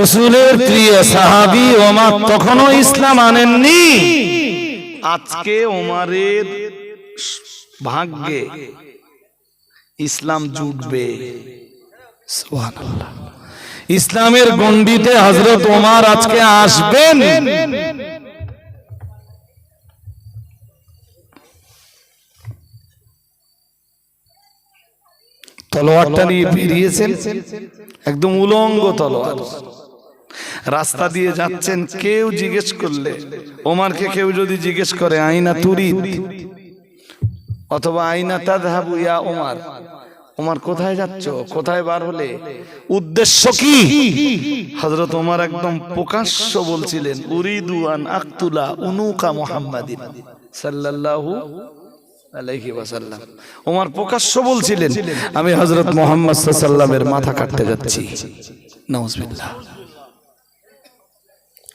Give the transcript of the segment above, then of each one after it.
রসুলের প্রিয় সাহাবি ওমর তখনও ইসলাম আনেননি। আজকে ওমারের ভাগ্যে ইসলাম জুটবে। ইসলামের গণ্ডিতে হজরত ওমার আজকে আসবেন। তলোয়ারটা নিয়ে বেরিয়েছেন। একদম উলঙ্গ তলোয়ার। রাস্তা দিয়ে যাচ্ছেন কেউ জিজ্ঞেস করলে ওমারকে কেউ যদি জিজ্ঞেস করে আইনা তুরি? অথবা আইনা তাদহাবু ইয়া ওমার। ওমার। কোথায় যাচ্ছ? কোথায় বার হলে? উদ্দেশ্য কি? হযরত ওমর একদম প্রকাশ্য বলছিলেন উরিদু আন আক্তুলা উনুকা মুহাম্মাদিন। সাল্লাল্লাহু আলাইহি ওয়াসাল্লাম। ওমর প্রকাশ্য বলছিলেন আমি হযরত মুহাম্মদ সাল্লাল্লাহু এর মাথা কাটতে যাচ্ছি। নাউজুবিল্লাহ।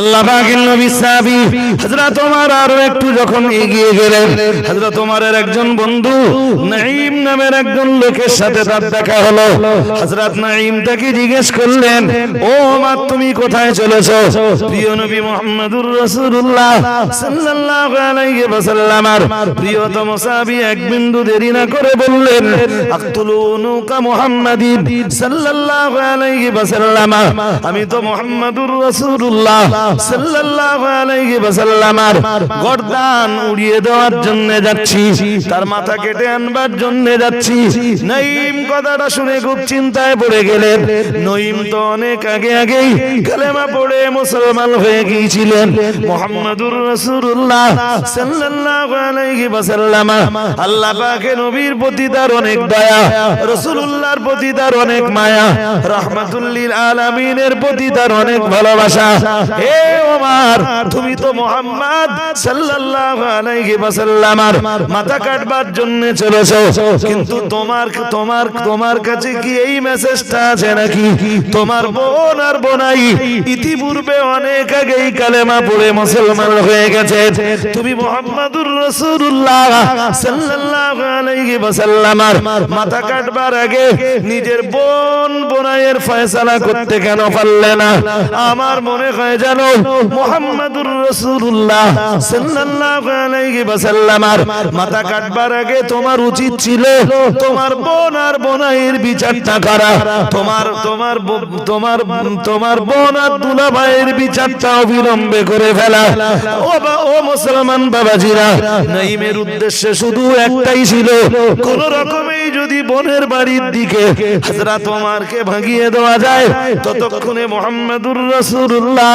আল্লাহ পাকের নবী সাহাবী হযরত ওমর আরও একটু যখন এগিয়ে গেলেন, হযরত ওমরের একজন বন্ধু নাঈম নামের একজন লোকের সাথে তার দেখা হলো। হযরত নাঈম তাকে জিজ্ঞেস করলেন, ও ওমর, তুমি কোথায় চলেছো? প্রিয় নবী মুহাম্মদুর রাসূলুল্লাহ সাল্লাল্লাহু আলাইহি ওয়াসাল্লামের প্রিয়তম সাহাবী এক বিন্দু দেরি না করে বললেন আক্তুলুনুকা মুহাম্মাদিন সাল্লাল্লাহু আলাইহি ওয়াসাল্লাম, আমি তো মুহাম্মদুর রাসূলুল্লাহ। সাল্লাল্লাহু আলাইহি ওয়াসাল্লামের গর্দান উড়িয়ে দেওয়ার জন্য যাচ্ছি। তার মাথা কেটে আনবার জন্য যাচ্ছি। কথাটা শুনে খুব চিন্তায় পড়ে গেলেন। তো অনেক আগে আগেই কালেমা পড়ে মুসলমান হয়ে গিয়েছিলেন। মুহাম্মদুর রাসূলুল্লাহ সাল্লাল্লাহু আলাইহি ওয়াসাল্লাম। আল্লাহ পাকের নবীর প্রতি তার অনেক দয়া, রাসূলুল্লাহর প্রতি তার অনেক মায়া, রাহমাতুল লিল আলামিনের প্রতি তার অনেক ভালোবাসা। হে তুমি তো মুহাম্মদ সাল্লাল্লাহু মাথা কাটবার জন্য কিন্তু তোমার তোমার তোমার কাছে কি এই মেসেজটা আছে নাকি? তোমার বোন আর বোনাই ইতিপূর্বে অনেক আগেই কালেমা পড়ে মুসলমান হয়ে গেছে। তুমি মুহাম্মাদুর মাথা কাটবার আগে নিজের বোন বোনাইয়ের ফয়সালা করতে কেন পারলে না? আমার মনে হয় মুহাম্মাদুর রাসূলুল্লাহ সাল্লাল্লাহু আলাইহি ওয়াসাল্লামের মাথা কাটবার আগে তোমার উচিত ছিল তোমার বোন আর বোনাইয়ের বিচারটা করা। তোমার তোমার তোমার তোমার বোন আর দুলা ভাইয়ের বিচারটা অবিলম্বে করে ফেলা। ও ও মুসলমান বাবাজিরা নাইমের উদ্দেশ্য শুধু একটাই ছিল কোন রকমেই যদি বোনের বাড়ির দিকে হযরত ওমরকে ভাগিয়ে দেওয়া যায় ততক্ষণে মুহাম্মাদুর রাসূলুল্লাহ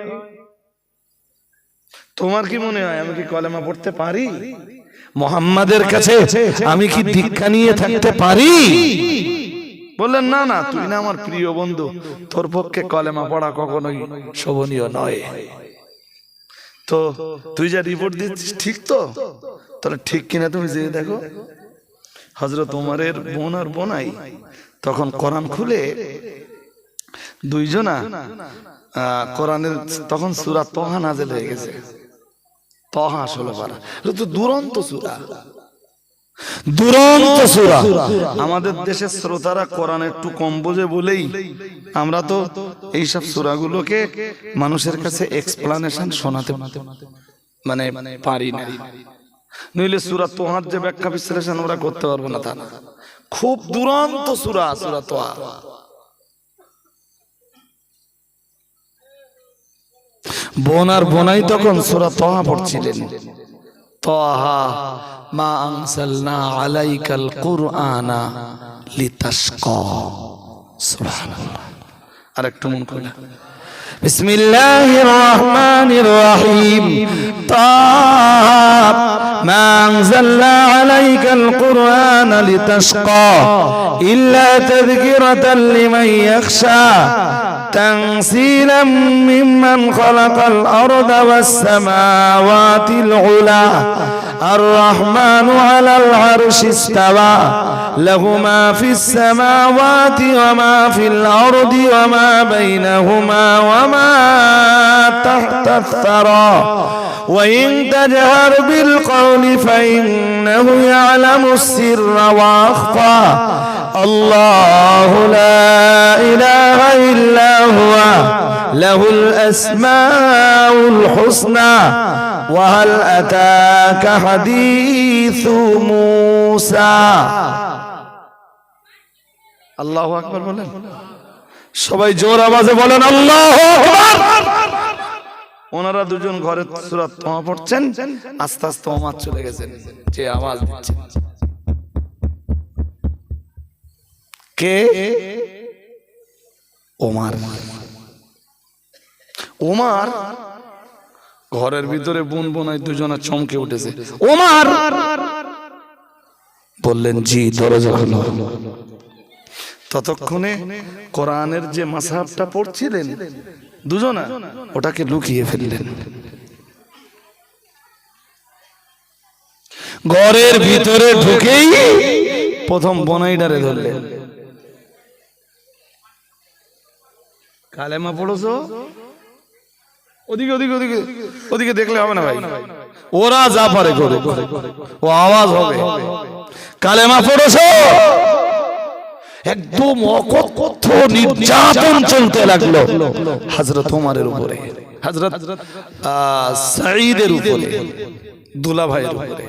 তোমার কি মনে হয় আমি কি কলেমা পড়তে পারি? মোহাম্মদের কাছে আমি কি দীক্ষা নিয়ে থাকতে পারি? বললেন না না তুই না আমার প্রিয় বন্ধু। তোর পক্ষে কলেমা পড়া কখনোই শোভনীয় নয়। তো তুই যা রিপোর্ট দিচ্ছিস ঠিক তো? তাহলে ঠিক কিনা তুমি যে দেখো। হজরত উমারের বোন আর বোনাই তখন কোরআন খুলে দুইজনা কোরআনের তখন সুরা তহা নাজেল হয়ে গেছে। তহা ষোলো পারা তো দুরন্ত সুরা। দুরন্ত সুরা। আমাদের দেশের শ্রোতারা কোরআন একটু কম বোঝে বলেই আমরা তো এইসব সুরাগুলোকে মানুষের কাছে এক্সপ্লানেশন শোনাতে মানে পারি না। নইলে সুরা তোহার যে ব্যাখ্যা বিশ্লেষণ আমরা করতে পারব না তা না। খুব দুরন্ত সুরা সুরা তোহা। বোন আর বোনাই তখন সুরা তহা পড়ছিলেন। তহা মা আনসালনা আলাইকাল কুরআনা লিতাশকা। সুবহানাল্লাহ। আর একটু মন কইলা বিসমিল্লাহির রহমানির রহিম। তাব মা আনজালনা আলাইকাল কুরআনা লিতাশকা। ইল্লা তাযকিরাতাল লিমান ইয়াখশা। يخشى تنزيلا ممن خلق الأرض والسماوات العلى الرحمن على العرش استوى. له ما في السماوات وما في الأرض وما بينهما وما تحت الثرى. وإن تجهر بالقول فإنه يعلم السر وأخفى. الله لا إله إلا هو له الأسماء الحسنى وهل أتاك حديث موسى الله أكبر বলেন সবাই জোর আওয়াজে বলেন আল্লাহ ওনারা দুজন ঘরে সুরাত তোমা পড়ছেন আস্তে আস্তে ওমার চলে গেছেন যে আওয়াজ দিচ্ছেন কে ওমার। ওমার? ঘরের ভিতরে বোন বোনাই দুজনে চমকে উঠেছে। ওমার? বললেন, জি, দরজা হলো ততক্ষণে কোরআনের যে মাসাবটা পড়ছিলেন, দুজনা ওটাকে লুকিয়ে ফেললেন। ঘরের ভিতরে ঢুকেই প্রথম বনাইডারে ধরলেন। কালেমা পড়েছো? ওদিকে ওদিকে ওদিকে ওদিকে দেখলে হবে না ভাই। ওরা যা পারে করে ও আওয়াজ হবে। কালেমা পড়েছো? একদম নির্যাতন চলতে লাগল উপরে। সাঈদের উপরে। উপরে।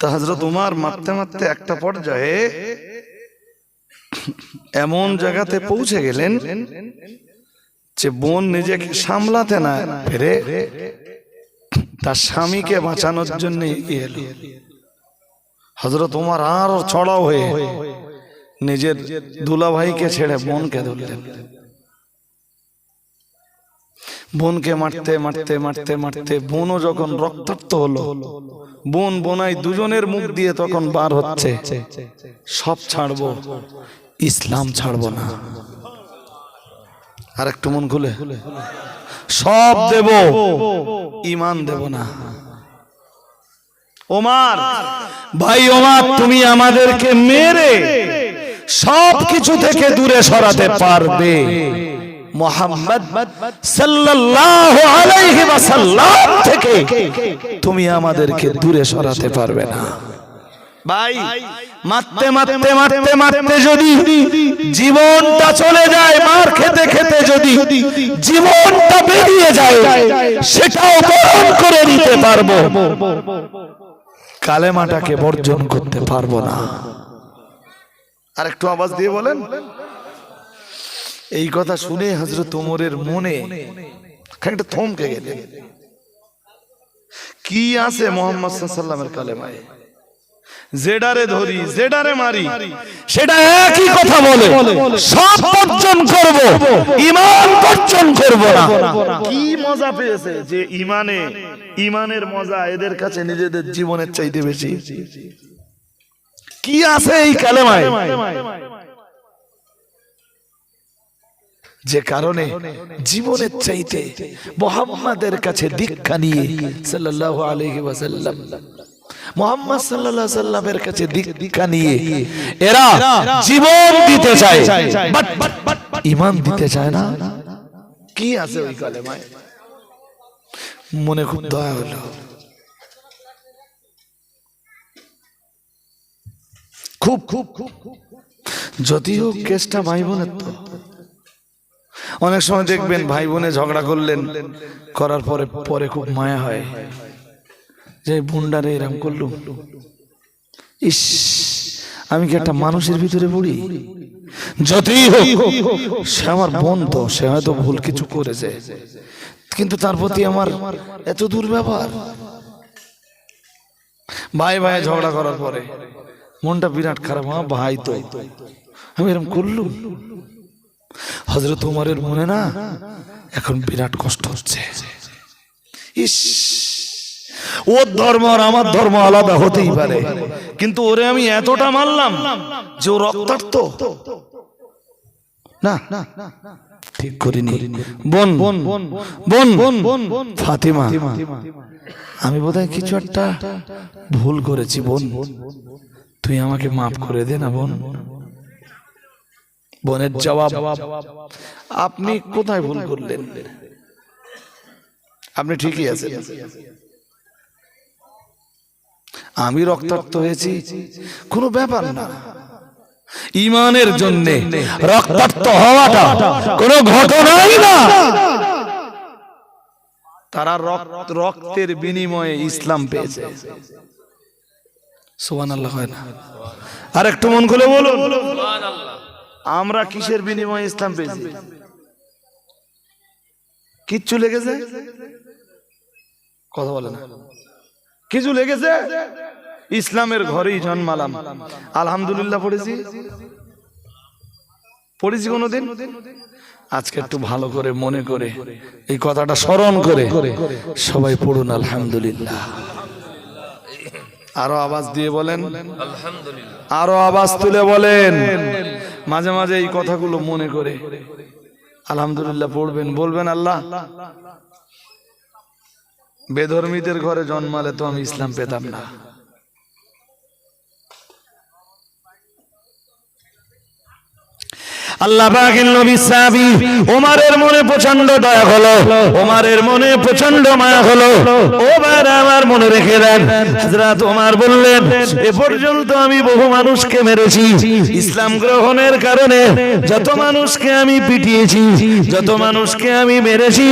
তা হযরত উমার মারতে মারতে একটা পর্যায়ে এমন জায়গাতে পৌঁছে গেলেন যে বোন নিজেকে সামলাতে না পেরে তার স্বামীকে বাঁচানোর জন্য এগিয়ে এলো। হজরত তোমার আরও ছড়াও হয়ে নিজের দুলাভাইকে ছেড়ে বোনকে ধরলেন। বোনকে মারতে মারতে মারতে মারতে বোনও যখন রক্তাক্ত হলো, বোন বোনাই দুজনের মুখ দিয়ে তখন বার হচ্ছে, সব ছাড়বো, ইসলাম ছাড়বো না। আর একটু মন খুলে। সব দেব ইমান দেব না। ওমার, ভাই ওমার, তুমি আমাদেরকে মেরে সব কিছু থেকে দূরে সরাতে পারবে। মোহাম্মদ সাল্লাল্লাহু আলাইহি ওয়াসাল্লাম থেকে তুমি আমাদেরকে দূরে সরাতে পারবে না। ভাই মারতে মারতে মারতে মারতে যদি জীবনটা চলে যায় মার খেতে খেতে যদি জীবনটা বেরিয়ে যায় সেটাও বরণ করে নিতে পারব। কালেমাটাকে বর্জন করতে পারব না। আর একটু আওয়াজ দিয়ে বলেন। এই কথা শুনে হজরত ওমরের মনে খানিকটা থমকে গেলেন কি আছে মোহাম্মদ সাল্লামের কালেমায়? জেডারে ধরি জেডারে মারি। সেটা একই কথা বলে সব বর্জন করব ইমান বর্জন করব না। কি মজা পেয়েছে যে ইমানে ইমানের মজা এদের কাছে নিজেদের জীবনের চাইতে বেশি। কি আছে এই কালেমায়? যে কারণে জীবনের চাইতে মোহাম্মদের কাছে দীক্ষা নিয়ে সাল্লাল্লাহু আলাইহি ওয়াসাল্লাম, মোহাম্মদ আলাইহি সাল্লামের কাছে দীক্ষা নিয়ে এরা জীবন দিতে চায়। ঈমান দিতে চায় না। কি আছে ওই কালেমায় মনে খুব দয়া হলো। খুব খুব খুব। যদিও কেসটা ভাই বোনের তো। অনেক সময় দেখবেন ভাই বোনে ঝগড়া করলেন, করার পরে পরে খুব মায়া হয়। যে বুন্ডারে এরম করল। ইস, আমি কি একটা মানুষের ভিতরে পড়ি? যতই হোক, সে আমার বোন তো, সে হয়তো ভুল কিছু করেছে। কিন্তু তার প্রতি আমার এত দুর্ব্যবহার। ভাই ভাই ঝগড়া করার পরে, মনটা বিরাট খারাপ হ্যাঁ ভাই তো। আমি এরকম করলুম। হজরত উমারের মনে না এখন বিরাট কষ্ট হচ্ছে। ধর্ম আর আমার ধর্ম আলাদা হতেই পারে। কিন্তু ওরে আমি এতটা মারলাম যে ও না ঠিক বোন বোন বোন বোন, ফাতিমা, আমি বোধহয় কিছু একটা ভুল করেছি, বোন। তুই আমাকে মাফ করে দে না, বোন। বোনের জবাব। আপনি কোথায় ভুল করলেন? আপনি ঠিকই আছেন। আমি রক্তাক্ত হয়েছি। কোনো ব্যাপার না। ইমানের জন্য রক্তাক্ত হওয়াটা কোনো ঘটনাই না। তারা রক্ত রক্তের বিনিময়ে ইসলাম পেয়েছে। সোহান আল্লাহ হয় না। আর একটু মন খুলে বলুন। আমরা কিসের বিনিময়ে ইসলাম পেয়েছি? কিচ্ছু লেগেছে? কথা বলে না। কিছু লেগেছে? ইসলামের ঘরেই জন্মালাম। আলহামদুলিল্লাহ পড়েছি। পড়েছি কোনোদিন? আজকে একটু ভালো করে মনে করে এই কথাটা স্মরণ করে সবাই পড়ুন আলহামদুলিল্লাহ। আরও আওয়াজ দিয়ে বলেন? আরও আওয়াজ তুলে বলেন। মাঝে মাঝে এই কথাগুলো মনে করে। আলহামদুলিল্লাহ পড়বেন, বলবেন আল্লাহ, বেধর্মীদের ঘরে জন্মালে তো আমি ইসলাম পেতাম না। আল্লাহ পাকের নবী সাহাবী ওমরের মনে প্রচণ্ড দয়া হলো ওমরের মনে প্রচণ্ড মায়া হলো। ও ভাইরা, আমার মনে রেখে দেন, হযরত ওমর বললেন, এ পর্যন্ত আমি বহু মানুষকে মেরেছি। ইসলাম গ্রহণের কারণে যত মানুষকে আমি পিটিয়েছি, যত মানুষকে আমি মেরেছি,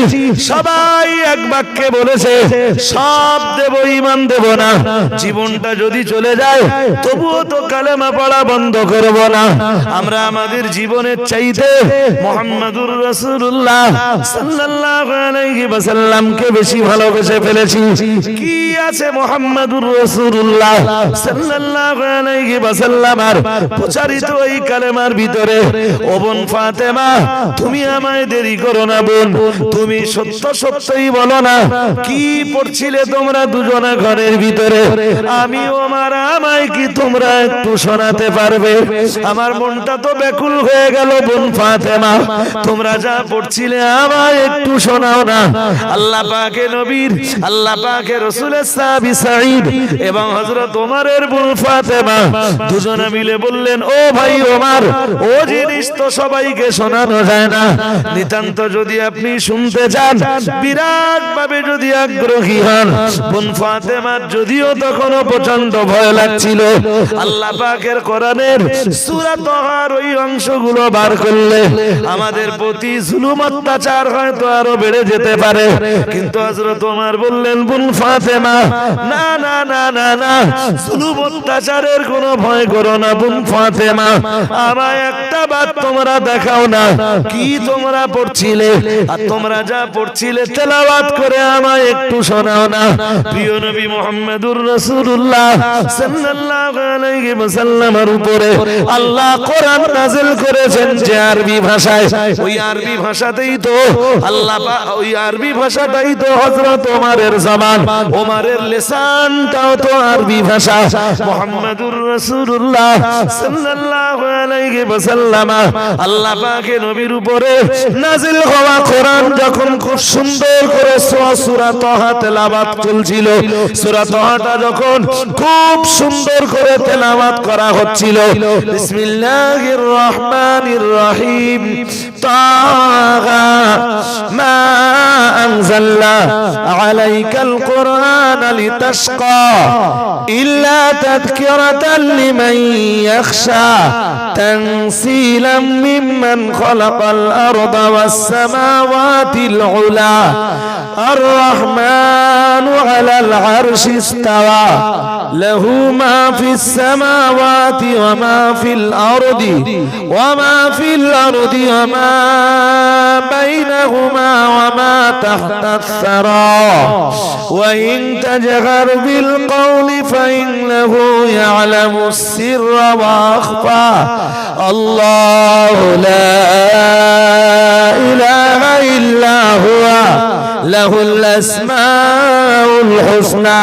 সবাই এক বাক্যে বলেছে, সব দেব ইমান দেব না। জীবনটা যদি চলে যায়, তবুও তো কালেমা পড়া বন্ধ করব না। আমরা আমাদের চাইতে মোহাম্মদুর রাসূলুল্লাহ সাল্লাল্লাহু আলাইহি ওয়াসাল্লামকে বেশি ভালোবেসে ফেলেছি। কি আছে মোহাম্মদুর রাসূলুল্লাহ সাল্লাল্লাহু আলাইহি প্রচারিত এই কালেমার ভিতরে? ও বোন তুমি আমায় দেরি করো না বোন, তুমি সত্য সত্যই বলো না, কি পড়ছিলে তোমরা দুজনে ঘরের ভিতরে? আমি আমার আমায় কি তোমরা একটু শোনাতে পারবে? আমার মনটা তো ব্যাকুল হয়ে গেল। দুজনে মিলে বললেন, ও ভাই ও জিনিস তো সবাইকে শোনানো যায় না। নিতান্ত যদি আপনি শুনতে চান বিরাট ভাবে যদি আগ্রহী হন, বোন ফাতেমার যদিও তখনও প্রচণ্ড ভয় লাগছিল। আল্লাহ পাকের কোরআনের সূরা ওই অংশগুলো বার করলে আমাদের প্রতি জুলুম অত্যাচার হয়তো আরও বেড়ে যেতে পারে। কিন্তু হযরত ওমর বললেন, বোন ফাতেমা, না না না না না, জুলুম অত্যাচারের কোনো ভয় করো না বোন ফাতেমা। আমায় একটা বাত তোমরা দেখাও না, কি তোমরা পড়ছিলে? আর তোমরা যা পড়ছিলে তেলাওয়াত করে আমায় একটু শোনাও না। প্রিয় নবী মুহাম্মদুর রাসূলুল্লাহ সাল্লাল্লাহু আলাইহি ওয়াসাল্লামের উপরে আল্লাহ কোরআন নাযিল করেছেন। যে আরবি ভাষায়, ওই আরবি ভাষাতেই তো আল্লাহ ওই আরবি ভাষাটাই তো হযরত ওমরের জবান ওমরের লিসানটাও তো আরবি ভাষা। মুহাম্মদুর রাসূলুল্লাহ সাল্লাল্লাহু আলাইহি ওয়াসাল্লাম আল্লাহ পাকে নবীর উপরে নাজিল হওয়া কোরআন যখন খুব সুন্দর করে সূরা তাহা তেলাওয়াত চলছিল, সূরা তাহাটা যখন খুব সুন্দর করে তেলাওয়াত করা হচ্ছিল, বিসমিল্লাহির রহমানির الرحيم. طه ما أنزل عليك القرآن لتشقى إلا تذكرة لمن يخشى تنسيلا ممن خلق الأرض والسماوات العلا. الرحمن على العرش استوى له ما في السماوات وما في الأرض وما في الأرض وما بينهما وما تحت الثرى. وإن تجهر بالقول فإنه يعلم السر وأخفى. الله لا إله إلا هو. له الأسماء الحسنى.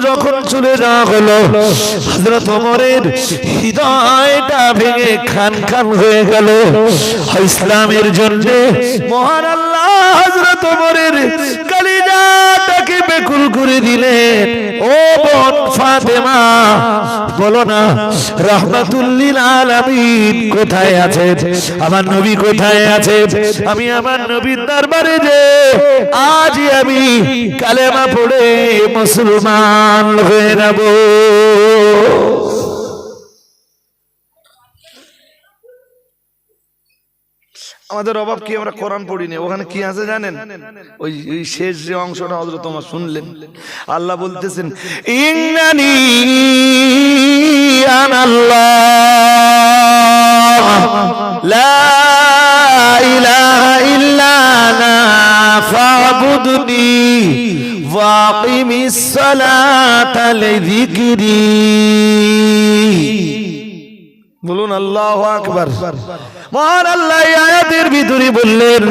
যখন চলে যাওয়া হলো হজরত ওমরের হৃদয়টা ভেঙে খান খান হয়ে গেল। ইসলামের জন্য মহান আল্লাহ হজরত ওমরের বলো না রহমাতুল্লিল আলামিন কোথায় আছে? আমার নবী কোথায় আছে? আমি আমার নবীর দরবারে যে আজ আমি কালেমা পড়ে মুসলমান হয়ে নেব আমাদের অভাব কি আমরা কোরআন পড়িনি? ওখানে কি আছে জানেন? ওই ওই শেষ যে অংশটা হজরত তোমার শুনলেন। আল্লাহ বলতেছেন লা ইলাহা ফাবুদনি ওয়াকিমিস সালাতা লিযিকরি। বলুন, আল্লাহ আকবার। মহান আল্লাহ আয়াতের ভিতরে বললেন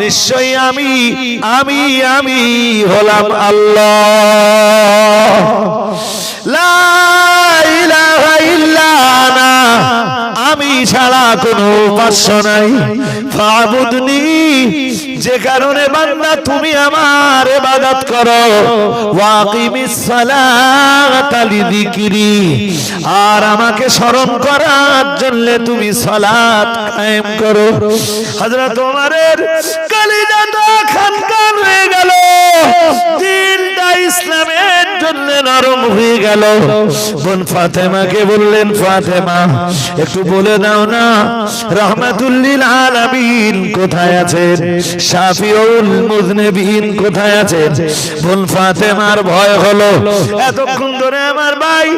নিশ্চয়ই আমি আমি আমি হলাম আল্লাহ। আমি ছাড়া কোনো উপাস্য নাই। ফাবুদনি যে কারণে বান্দা, তুমি আমার ইবাদত করো। ওয়াকিমিস সালাতা লিযিকরি আর আমাকে স্মরণ করার জন্য তুমি সালাত কায়েম করো। হযরত ওমরের কলিজাটা খানখান হয়ে গেল। দিনটা ইসলামের জন্য নরম হয়ে গেল। বোন ফাতেমাকে বললেন, ফাতেমা, একটু বলে দাও না রহমাতুল্লিল আলামিন কোথায় আমার ভাই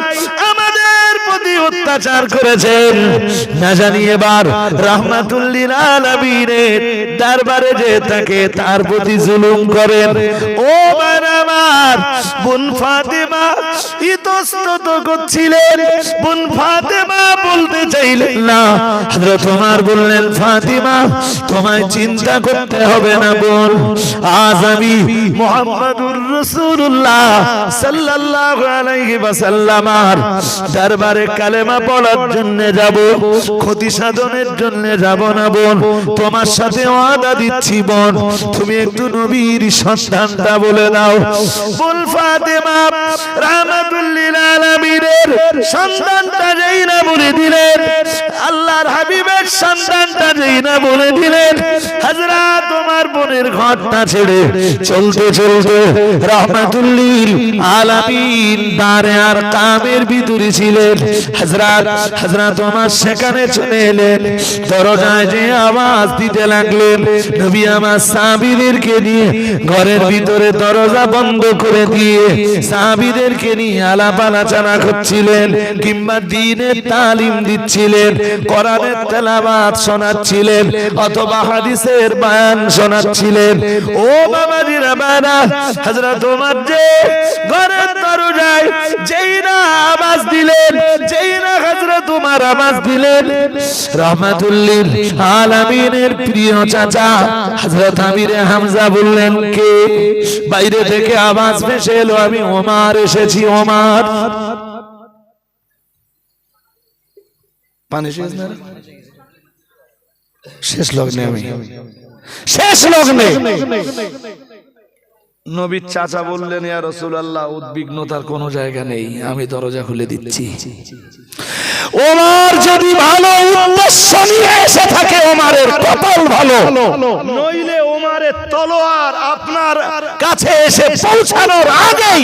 আমাদের প্রতি অত্যাচার করেছেন। না জানি এবার দরবারে যে তাকে তার প্রতি জুলুম করেন। ও ইতস্তত করছিলেন। বলতে চাইলেন না। বললেন, ফাতিমা, তোমায় চিন্তা করতে হবে না বোন। আজ আমি মুহাম্মাদুর রাসূলুল্লাহ সাল্লাল্লাহু আলাইহি ওয়াসাল্লাম আর দরবারে কালেমা পড়ার জন্য যাব, ক্ষতি সাধনের জন্য যাব না বোন। তোমার সাথে ওয়াদা দিচ্ছি বোন। তুমি একটু নবীর সন্তানটা বলে দাও। বোন ফাতেমা রাহমাতুল্লিল আলামিনের সন্তানটা যেই না বলে দিলেন, আল্লাহর হাবিবের সন্তানটা যেই না বলে দিলেন হাজরা তোমার বোনের ঘরটা ছেড়ে চলতে চলতে রহমাতুল্লিল আলামিন দারে আর কামের ভিতরে ছিলেন। হযরত হযরত তোমার সেখানে চলে এলেন, দরজায় যে আওয়াজ দিতে লাগলেন, নবী আমার নিয়ে ঘরের ভিতরে দরজা বন্ধ করে দিয়ে সাহাবীদেরকে নিয়ে আলাপ আলোচনা করছিলেন, কিংবা দিনের তালিম দিচ্ছিলেন, কোরআনের তেলাওয়াত শোনাচ্ছিলেন, অথবা হাদিসের বয়ান শোনাচ্ছিলেন। ও বানা হযরত ওমর ঘরের দরজায় যেই না আওয়াজ দিলেন, যেই না হযরত ওমর আওয়াজ দিলেন, রহমাতুল্লিল আলামিনের প্রিয় চাচা হযরত আমিরে হামজা বললেন, কে? বাইরে থেকে আওয়াজ ভেসে এলো, আমি ওমর, এসেছি ওমর। পানি শেষ না? শেষ লগ্নে আমি। শেষ লগ্নে নবীর চাচা বললেন ইয়া রাসূলুল্লাহ উদ্বিগ্নতার কোনো জায়গা নেই। আমি দরজা খুলে দিচ্ছি। ওমর যদি ভালো উদ্দেশ্য নিয়ে এসে থাকে ওমারের কপাল ভালো। নইলে ওমারের তলোয়ার আপনার কাছে এসে পৌঁছানোর আগেই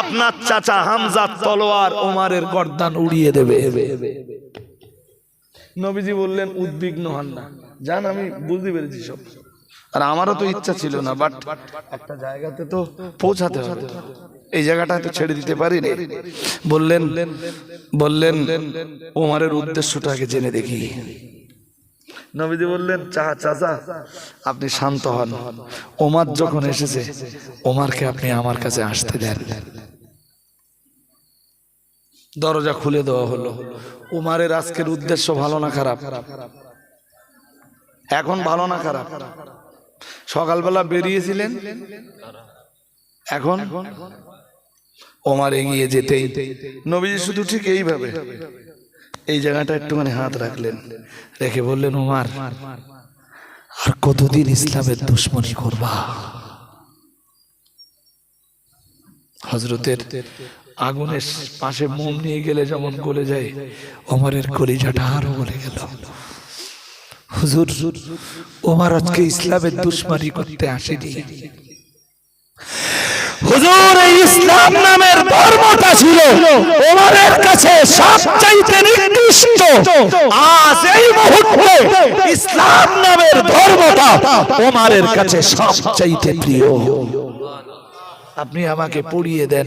আপনার চাচা হামজা তলোয়ার ওমারের গর্দান উড়িয়ে দেবে। নবীজি বললেন, উদ্বিগ্ন হন না। যান, আমি বুঝতে পেরেছি সব। আর আমারও তো ইচ্ছা ছিল না বাট একটা জায়গাতে তো পৌঁছাতে হবে। এই জায়গাটা তো ছেড়ে দিতে পারি রে বললেন বললেন, ওমারের উদ্দেশ্যটাকে জেনে দেখি। নবীজি বললেন চা চাচা, আপনি শান্ত হন। ওমার যখন এসেছে, ওমারকে আপনি আমার কাছে আসতে দেন। দরজা খুলে দেওয়া হলো। উমারের আজকের উদ্দেশ্য ভালো না খারাপ? এখন ভালো না খারাপ? সকালবেলা বেরিয়েছিলেন? এখন? ওমার এগিয়ে যেতেই নবীজি শুধু ঠিক এইভাবে এই জায়গাটা একটুখানি হাত রাখলেন, রেখে বললেন ওমার আর কতদিন ইসলামের দুশ্মনী করবা? হজরতের আগুনের পাশে মোম নিয়ে গেলে যেমন গলে যায় ওমরের কলিজাটা আরও গলে গেল। হুজুর ওমর আজকে ইসলামের দুশ্মনী করতে আসেনি। হুজুর এই ইসলাম নামের ধর্মটা ছিল ওমরের কাছে সবচাইতে নিকৃষ্ট। আজ এই মুহূর্তে ইসলাম নামের ধর্মটা ওমরের কাছে সবচাইতে প্রিয়। আপনি আমাকে পড়িয়ে দেন।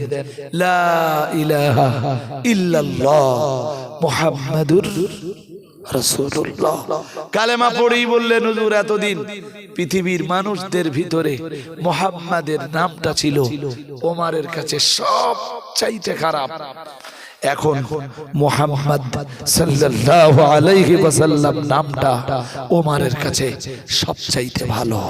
কালেমা পড়েই বললেন এতদিন পৃথিবীর মানুষদের ভিতরে নামটা ছিল ওমারের কাছে সব চাইতে খারাপ। এখন নামটা ওমারের কাছে সব চাইতে ভালো।